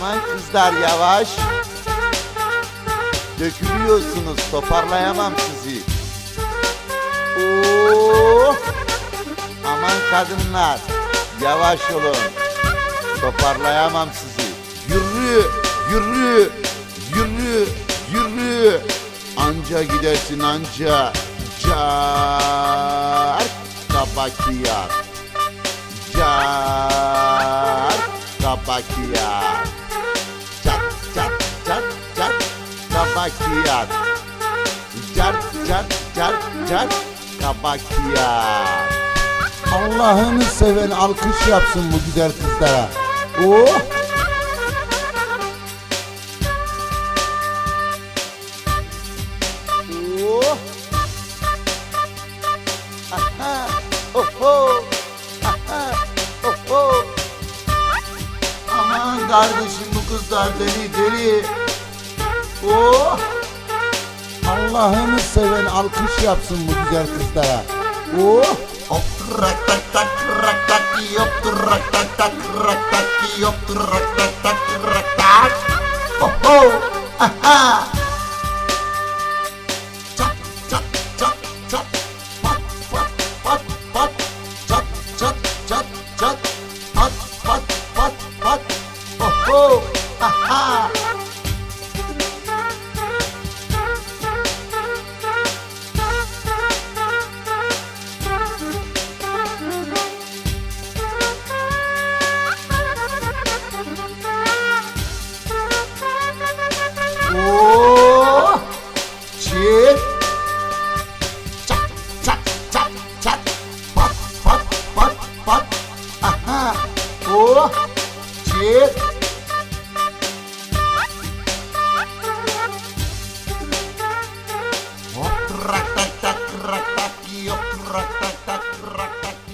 kızlar yavaş. Dökülüyorsunuz toparlayamam sizi. Oo! Aman kadınlar yavaş olun. Toparlayamam sizi. Yürü, yürü, yürü, yürü. Anca gidersin anca. Car kabakiyar. Car kabakiyar. Kabakiyar. Car car car car kabakiyar. Allah'ını seven alkış yapsın bu güzel kızlara. Oh! Oh! Aha! Oho! Aha! Oho! Aman kardeşim bu kızlar deli deli. Oh! Allah'ını seven alkış yapsın bu güzel kızlara. Oh! Hop rak tak tak rak tak yop rak tak tak rak tak yop rak tak tak rak tak. Oho! Aha! Çat çift hop rak tak tak rak tak tak rak tak